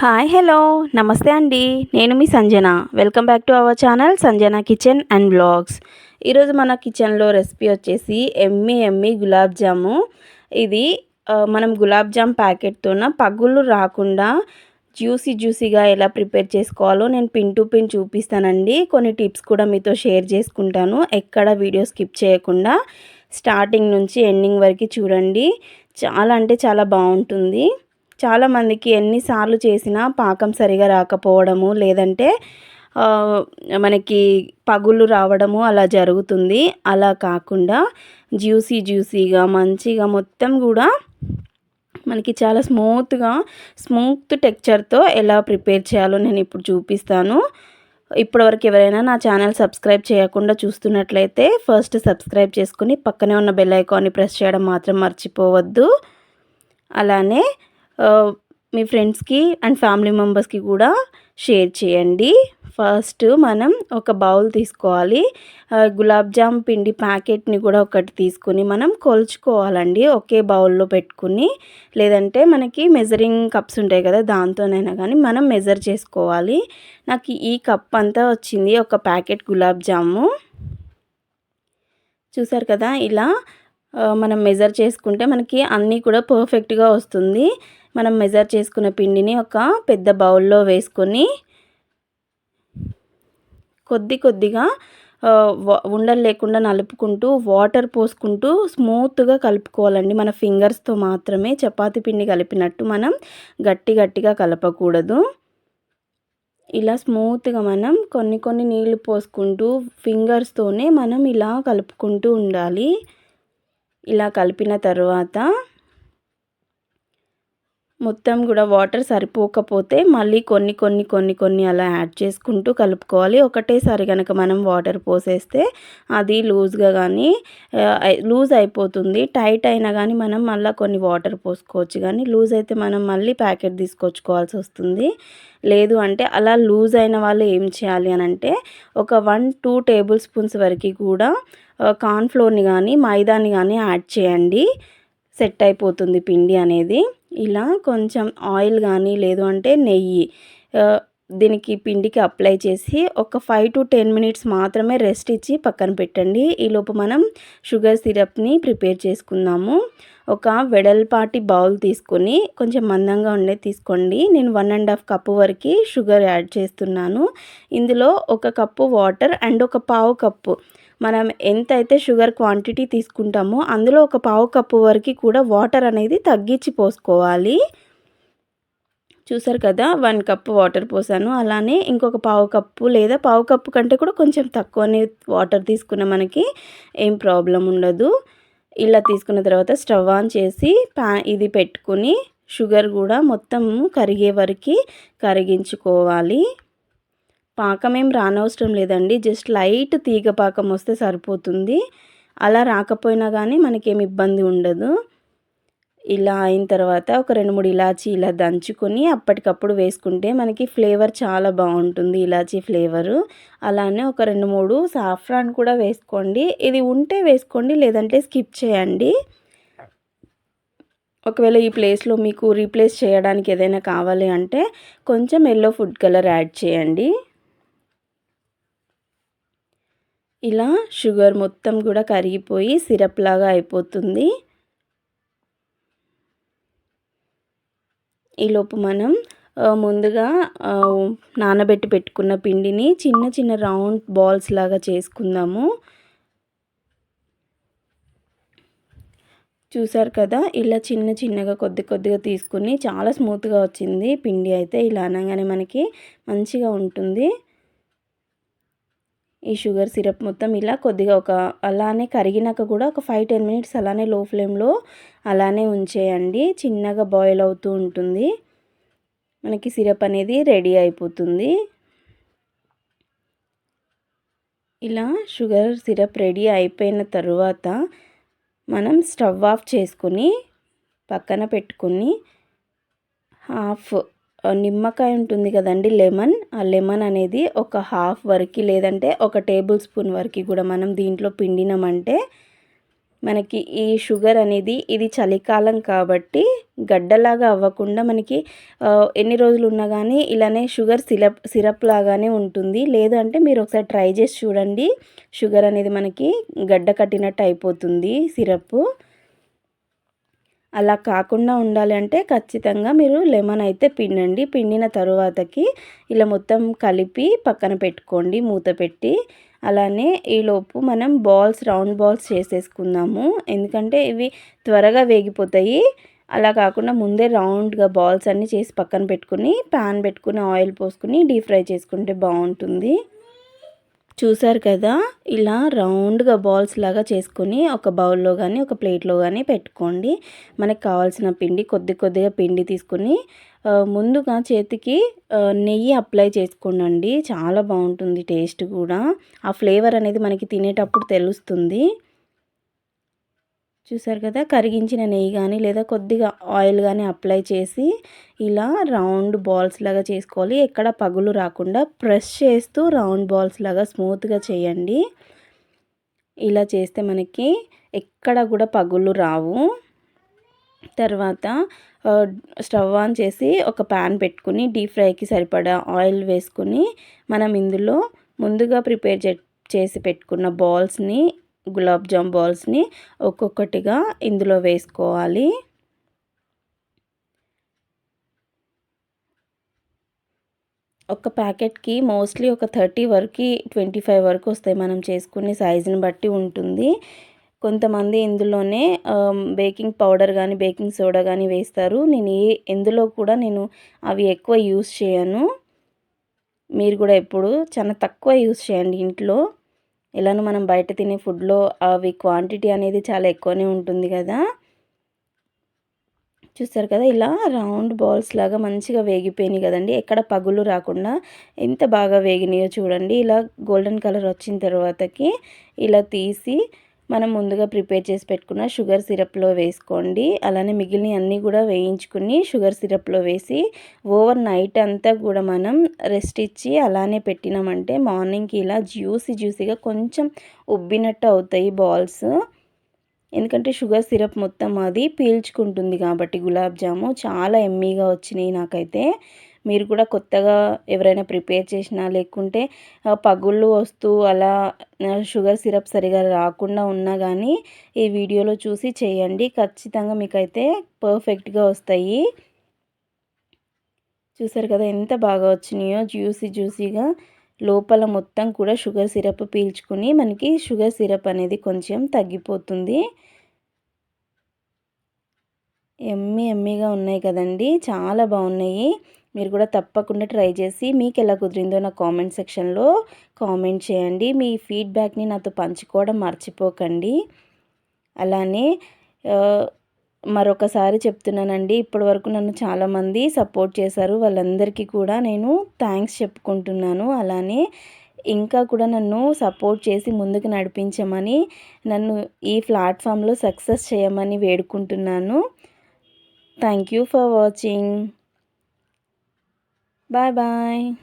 Hi hello. నమస్తే అండి. నేను మీ Sanjana. Welcome back to our channel Sanjana kitchen and blogs. ఈరోజు మన కిచెన్లో రెసిపీ వచ్చేసి ఎమ్మి ఎమ్మి గులాబ్ జాము. ఇది మనం గులాబ్ జామ్ ప్యాకెట్తోన పగుళ్ళు రాకుండా జ్యూసీ జ్యూసీగా ఎలా ప్రిపేర్ చేసుకోవాలో నేను పిన్ టు పిన్ చూపిస్తానండి. కొన్ని టిప్స్ కూడా మీతో షేర్ చేసుకుంటాను. ఎక్కడ వీడియో స్కిప్ చేయకుండా స్టార్టింగ్ నుంచి ఎండింగ్ వరకు చూడండి. చాలా అంటే చాలా బాగుంటుంది. చాలామందికి ఎన్నిసార్లు చేసినా పాకం సరిగా రాకపోవడము లేదంటే మనకి పగుళ్ళు రావడము అలా జరుగుతుంది. అలా కాకుండా జ్యూసీ జ్యూసీగా మంచిగా మొత్తం కూడా మనకి చాలా స్మూత్గా స్మూత్ టెక్చర్తో ఎలా ప్రిపేర్ చేయాలో నేను ఇప్పుడు చూపిస్తాను. ఇప్పటివరకు ఎవరైనా నా ఛానల్ సబ్స్క్రైబ్ చేయకుండా చూస్తున్నట్లయితే ఫస్ట్ సబ్స్క్రైబ్ చేసుకుని పక్కనే ఉన్న బెల్ ఐకాన్ని ప్రెస్ చేయడం మాత్రం మర్చిపోవద్దు. అలానే మీ ఫ్రెండ్స్కి అండ్ ఫ్యామిలీ మెంబర్స్కి కూడా షేర్ చేయండి. ఫస్ట్ మనం ఒక బౌల్ తీసుకోవాలి. గులాబ్ జామ్ పిండి ప్యాకెట్ని కూడా ఒకటి తీసుకుని మనం కొలుచుకోవాలండి. ఒకే బౌల్లో పెట్టుకుని. లేదంటే మనకి మెజరింగ్ కప్స్ ఉంటాయి కదా దాంతోనైనా కానీ మనం మెజర్ చేసుకోవాలి. నాకు ఈ కప్ అంతా వచ్చింది ఒక ప్యాకెట్ గులాబ్ జాము. చూసారు కదా ఇలా మనం మెజర్ చేసుకుంటే మనకి అన్నీ కూడా పర్ఫెక్ట్గా వస్తుంది. మనం మెజర్ చేసుకున్న పిండిని ఒక పెద్ద బౌల్లో వేసుకొని కొద్ది కొద్దిగా వ- ఉండలు లేకుండా నలుపుకుంటూ వాటర్ పోసుకుంటూ స్మూత్గా కలుపుకోవాలండి. మన ఫింగర్స్తో మాత్రమే చపాతి పిండి కలిపినట్టు మనం గట్టి గట్టిగా కలపకూడదు. ఇలా స్మూత్గా మనం కొన్ని కొన్ని నీళ్ళు పోసుకుంటూ ఫింగర్స్తోనే మనం ఇలా కలుపుకుంటూ ఉండాలి. ఇలా కలిపిన తర్వాత మొత్తం కూడా వాటర్ సరిపోకపోతే మళ్ళీ కొన్ని కొన్ని కొన్ని కొన్ని అలా యాడ్ చేసుకుంటూ కలుపుకోవాలి. ఒకటేసారి కనుక మనం వాటర్ పోసేస్తే అది లూజ్గా కానీ లూజ్ అయిపోతుంది. టైట్ అయినా కానీ మనం మళ్ళీ కొన్ని వాటర్ పోసుకోవచ్చు. కానీ లూజ్ అయితే మనం మళ్ళీ ప్యాకెట్ తీసుకొచ్చుకోవాల్సి వస్తుంది. లేదు అంటే అలా లూజ్ అయిన వాళ్ళు ఏం చేయాలి అని అంటే ఒక వన్ టూ టేబుల్ స్పూన్స్ వరకు కూడా కార్న్ఫ్లోర్ని కానీ మైదాని కానీ యాడ్ చేయండి. సెట్ అయిపోతుంది పిండి అనేది. ఇలా కొంచెం ఆయిల్ కానీ లేదు అంటే నెయ్యి. దీనికి పిండికి అప్లై చేసి ఒక ఫైవ్ టు టెన్ మినిట్స్ మాత్రమే రెస్ట్ ఇచ్చి పక్కన పెట్టండి. ఈలోపు మనం షుగర్ సిరప్ని ప్రిపేర్ చేసుకుందాము. ఒక వెడల్పాటి బౌల్ తీసుకొని కొంచెం మందంగా ఉండే తీసుకోండి. నేను వన్ అండ్ హాఫ్ కప్పు వరకు షుగర్ యాడ్ చేస్తున్నాను. ఇందులో ఒక కప్పు వాటర్ అండ్ ఒక పావు కప్పు మనం ఎంతైతే షుగర్ క్వాంటిటీ తీసుకుంటామో అందులో ఒక పావు కప్పు వరకు కూడా వాటర్ అనేది తగ్గించి పోసుకోవాలి. చూసారు కదా వన్ కప్పు వాటర్ పోసాను. అలానే ఇంకొక పావు కప్పు లేదా పావు కప్పు కంటే కూడా కొంచెం తక్కువనే వాటర్ తీసుకున్న మనకి ఏం ప్రాబ్లం ఉండదు. ఇలా తీసుకున్న తర్వాత స్టవ్ ఆన్ చేసి ప్యా ఇది పెట్టుకుని షుగర్ కూడా మొత్తం కరిగే వరకు కరిగించుకోవాలి. పాకం ఏం రానవసరం లేదండి. జస్ట్ లైట్ తీగ పాకం వస్తే సరిపోతుంది. అలా రాకపోయినా కానీ మనకేం ఇబ్బంది ఉండదు. ఇలా అయిన తర్వాత ఒక రెండు మూడు ఇలాచీ ఇలా దంచుకొని అప్పటికప్పుడు వేసుకుంటే మనకి ఫ్లేవర్ చాలా బాగుంటుంది ఇలాచీ ఫ్లేవరు. అలానే ఒక రెండు మూడు సాఫ్రాన్ కూడా వేసుకోండి. ఇది ఉంటే వేసుకోండి లేదంటే స్కిప్ చేయండి. ఒకవేళ ఈ ప్లేస్లో మీకు రీప్లేస్ చేయడానికి ఏదైనా కావాలి అంటే కొంచెం ఎల్లో ఫుడ్ కలర్ యాడ్ చేయండి. ఇలా షుగర్ మొత్తం కూడా కరిగిపోయి సిరప్ లాగా అయిపోతుంది ఈలోపు మనం ముందుగా నానబెట్టి పెట్టుకున్న పిండిని చిన్న చిన్న రౌండ్ బాల్స్ లాగా చేసుకుందాము. చూసారు కదా ఇలా చిన్న చిన్నగా కొద్ది కొద్దిగా తీసుకుని చాలా స్మూత్గా వచ్చింది పిండి అయితే. ఇలా అనగానే మనకి మంచిగా ఉంటుంది. ఈ షుగర్ సిరప్ మొత్తం ఇలా కొద్దిగా ఒక అలానే కరిగినాక కూడా ఒక ఫైవ్ టెన్ మినిట్స్ అలానే లో ఫ్లేమ్లో అలానే ఉంచేయండి. చిన్నగా బాయిల్ అవుతూ ఉంటుంది. మనకి సిరప్ అనేది రెడీ అయిపోతుంది. ఇలా షుగర్ సిరప్ రెడీ అయిపోయిన తర్వాత మనం స్టవ్ ఆఫ్ చేసుకొని పక్కన పెట్టుకొని హాఫ్ నిమ్మకాయ ఉంటుంది కదండి లెమన్. ఆ లెమన్ అనేది ఒక హాఫ్ వరకు లేదంటే ఒక టేబుల్ స్పూన్ వరకు కూడా మనం దీంట్లో పిండినామంటే మనకి ఈ షుగర్ అనేది ఇది చలికాలం కాబట్టి గడ్డలాగా అవ్వకుండా మనకి ఎన్ని రోజులు ఉన్నా కానీ ఇలానే షుగర్ సిరప్ సిరప్ లాగానే ఉంటుంది. లేదు అంటే మీరు ఒకసారి ట్రై చేసి చూడండి. షుగర్ అనేది మనకి గడ్డ కట్టినట్టు అయిపోతుంది సిరప్. అలా కాకుండా ఉండాలి అంటే ఖచ్చితంగా మీరు లెమన్ అయితే పిండండి. పిండిన తరువాతకి ఇలా మొత్తం కలిపి పక్కన పెట్టుకోండి మూత పెట్టి. అలానే ఈలోపు మనం బాల్స్ రౌండ్ బాల్స్ చేసేసుకుందాము. ఎందుకంటే ఇవి త్వరగా వేగిపోతాయి. అలా కాకుండా ముందే రౌండ్గా బాల్స్ అన్నీ చేసి పక్కన పెట్టుకుని ప్యాన్ పెట్టుకుని ఆయిల్ పోసుకుని డీప్ ఫ్రై చేసుకుంటే బాగుంటుంది. చూసారు కదా? ఇలా రౌండ్గా బాల్స్ లాగా చేసుకొని ఒక బౌల్లో కానీ ఒక ప్లేట్లో కానీ పెట్టుకోండి. మనకు కావాల్సిన పిండి కొద్ది కొద్దిగా పిండి తీసుకుని ముందుగా చేతికి నెయ్యి అప్లై చేసుకోండి చాలా బాగుంటుంది టేస్ట్ కూడా. ఆ ఫ్లేవర్ అనేది మనకి తినేటప్పుడు తెలుస్తుంది. చూసారు కదా కరిగించిన నెయ్యి కానీ లేదా కొద్దిగా ఆయిల్ కానీ అప్లై చేసి ఇలా రౌండ్ బాల్స్ లాగా చేసుకోవాలి. ఎక్కడ పగులు రాకుండా ప్రెస్ చేస్తూ రౌండ్ బాల్స్ లాగా స్మూత్గా చేయండి. ఇలా చేస్తే మనకి ఎక్కడ కూడా పగులు రావు. తర్వాత స్టవ్ ఆన్ చేసి ఒక ప్యాన్ పెట్టుకుని డీప్ ఫ్రైకి సరిపడా ఆయిల్ వేసుకుని మనం ఇందులో ముందుగా ప్రిపేర్ చేసి పెట్టుకున్న బాల్స్ని గులాబ్ జామ్ బాల్స్ని ఒక్కొక్కటిగా ఇందులో వేసుకోవాలి. ఒక ప్యాకెట్కి మోస్ట్లీ ఒక థర్టీ వరకు ట్వంటీ ఫైవ్ వరకు వస్తాయి మనం చేసుకునే సైజుని బట్టి ఉంటుంది. కొంతమంది ఇందులోనే బేకింగ్ పౌడర్ కానీ బేకింగ్ సోడా కానీ వేస్తారు. నేను ఏ ఎందులో కూడా నేను అవి ఎక్కువ యూస్ చేయను. మీరు కూడా ఎప్పుడు చాలా తక్కువ యూస్ చేయండి ఇంట్లో. ఇలాను మనం బయట తినే ఫుడ్లో అవి క్వాంటిటీ అనేది చాలా ఎక్కువనే ఉంటుంది కదా. చూస్తారు కదా ఇలా రౌండ్ బాల్స్ లాగా మంచిగా వేగిపోయినాయి కదండి. ఎక్కడ పగులు రాకుండా ఎంత బాగా వేగినాయో చూడండి. ఇలా గోల్డెన్ కలర్ వచ్చిన తర్వాతకి ఇలా తీసి మనం ముందుగా ప్రిపేర్ చేసి పెట్టుకున్న షుగర్ సిరప్లో వేసుకోండి. అలానే మిగిలిన అన్నీ కూడా వేయించుకుని షుగర్ సిరప్లో వేసి ఓవర్ నైట్ అంతా కూడా మనం రెస్ట్ ఇచ్చి అలానే పెట్టినామంటే మార్నింగ్కి ఇలా జ్యూసీ జ్యూసీగా కొంచెం ఉబ్బినట్టు అవుతాయి బాల్స్. ఎందుకంటే షుగర్ సిరప్ మొత్తం అది పీల్చుకుంటుంది కాబట్టి గులాబ్ జాము చాలా ఎమ్మీగా వచ్చినాయి నాకైతే. మీరు కూడా కొత్తగా ఎవరైనా ప్రిపేర్ చేసినా లేకుంటే పగుళ్ళు వస్తూ అలా షుగర్ సిరప్ సరిగా రాకుండా ఉన్నా కానీ ఈ వీడియోలో చూసి చేయండి. ఖచ్చితంగా మీకైతే పర్ఫెక్ట్గా వస్తాయి. చూసారు కదా ఎంత బాగా వచ్చినాయో. జ్యూసీ జ్యూసీగా లోపల మొత్తం కూడా షుగర్ సిరప్ పీల్చుకుని మనకి షుగర్ సిరప్ అనేది కొంచెం తగ్గిపోతుంది. ఎమ్మి ఎమ్మిగా ఉన్నాయి కదండి. చాలా బాగున్నాయి. మీరు కూడా తప్పకుండా ట్రై చేసి మీకు ఎలా కుదిరిందో నా కామెంట్ సెక్షన్లో కామెంట్ చేయండి. మీ ఫీడ్బ్యాక్ని నాతో పంచుకోవడం మర్చిపోకండి. అలానే మరొకసారి చెప్తున్నానండి. ఇప్పటి వరకు నన్ను చాలామంది సపోర్ట్ చేశారు. వాళ్ళందరికీ కూడా నేను థ్యాంక్స్ చెప్పుకుంటున్నాను. అలానే ఇంకా కూడా నన్ను సపోర్ట్ చేసి ముందుకు నడిపించమని నన్ను ఈ ప్లాట్ఫామ్లో సక్సెస్ చేయమని వేడుకుంటున్నాను. Thank you for watching. Bye bye.